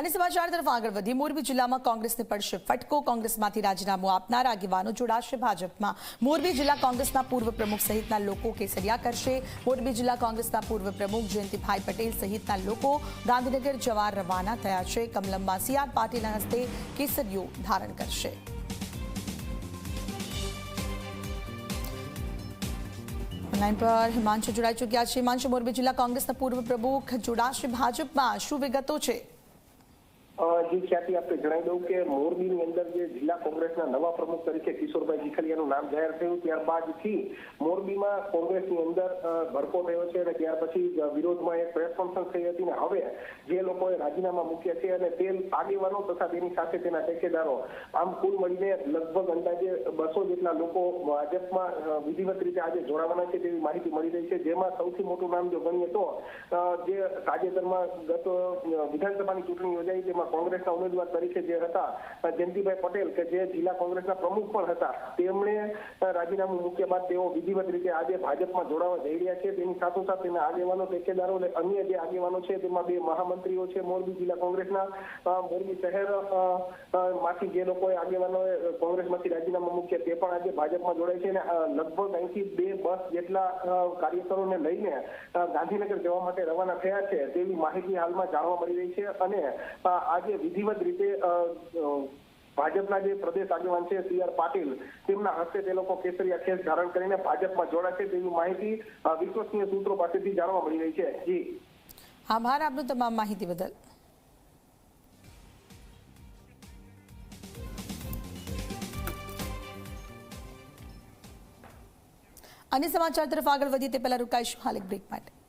અને સમાચાર તરફ આગળ વધીએ. મોરબી જિલ્લામાં કોંગ્રેસને પડશે ફટકો. કોંગ્રેસમાંથી રાજીનામું આપનાર આગેવાનો જોડાશે ભાજપમાં. મોરબી જિલ્લા કોંગ્રેસના પૂર્વ પ્રમુખ સહિતના લોકો કેસરિયા કરશે. મોરબી જિલ્લા કોંગ્રેસના પૂર્વ પ્રમુખ જયંતિભાઈ પટેલ સહિતના લોકો ગાંધીનગર જવા રવાના થયા છે. કમલમમાં સી આર પાટીલના હસ્તે કેસરીઓ ધારણ કરશે. લાઈન પર હિમાંશુ જોડાઈ ચૂક્યા છે. હિમાંશુ, મોરબી જિલ્લા કોંગ્રેસના પૂર્વ પ્રમુખ જોડાશે ભાજપમાં. શું વિગતો છે? જી ખ્યાતિ આપણે જણાવી દઉં કે મોરબીની અંદર જે જિલ્લા કોંગ્રેસના નવા પ્રમુખ તરીકે કિશોરભાઈ જીખલિયાનું નામ જાહેર થયું, ત્યારબાદથી મોરબીમાં કોંગ્રેસની અંદર ભરકો થયો છે અને ત્યાર પછી વિરોધમાં એક પ્રેસ કોન્ફરન્સ થઈ હતી અને હવે જે લોકોએ રાજીનામા મૂક્યા છે અને તે આગેવાનો તથા તેની સાથે તેના ટેકેદારો આમ કુલ મળીને લગભગ અંદાજે બસો જેટલા લોકો ભાજપમાં વિધિવત રીતે આજે જોડાવાના છે તેવી માહિતી મળી રહી છે. જેમાં સૌથી મોટું નામ જો ગણીએ તો જે તાજેતરમાં ગત વિધાનસભાની ચૂંટણી યોજાઈ, તેમાં કોંગ્રેસના ઉમેદવાર તરીકે જે હતા જયંતિભાઈ પટેલ કે જે જિલ્લા કોંગ્રેસના પ્રમુખ પણ હતા, તેમણે રાજીનામું મૂક્યા બાદ તેઓ વિધિવત રીતે આજે ભાજપમાં જોડાવા જઈ રહ્યા છે. તેની સાથોસાથ તેના આગેવાનો, ટેકેદારો અને અન્ય જે આગેવાનો છે, તેમાં બે મહામંત્રીઓ છે, મોરબી જિલ્લા કોંગ્રેસના મોરબી શહેરમાંથી જે લોકોએ આગેવાનોએ કોંગ્રેસમાંથી રાજીનામા મૂક્યા તે પણ આજે ભાજપમાં જોડાય છે અને લગભગ અહીંથી બે બસ જેટલા કાર્યકરોને લઈને ગાંધીનગર જવા માટે રવાના થયા છે તેવી માહિતી હાલમાં જાણવા મળી રહી છે અને આજે વિધિવત રીતે ભાજપના જે પ્રદેશ આગેવાન છે, સી આર પાટીલ, તેમના હસ્તે તે લોકો કેસરિયા ખેસ ધારણ કરીને ભાજપમાં જોડાશે તેવી માહિતી વિશ્વસનીય સૂત્રો પાસેથી જાણવા મળી રહી છે. જી. આભાર આપનું તમામ માહિતી બદલ. અને સમાચાર તરફ આગળ વધીએ તે પહેલા રોકાઈશું, હાલ એક બ્રેક માટે.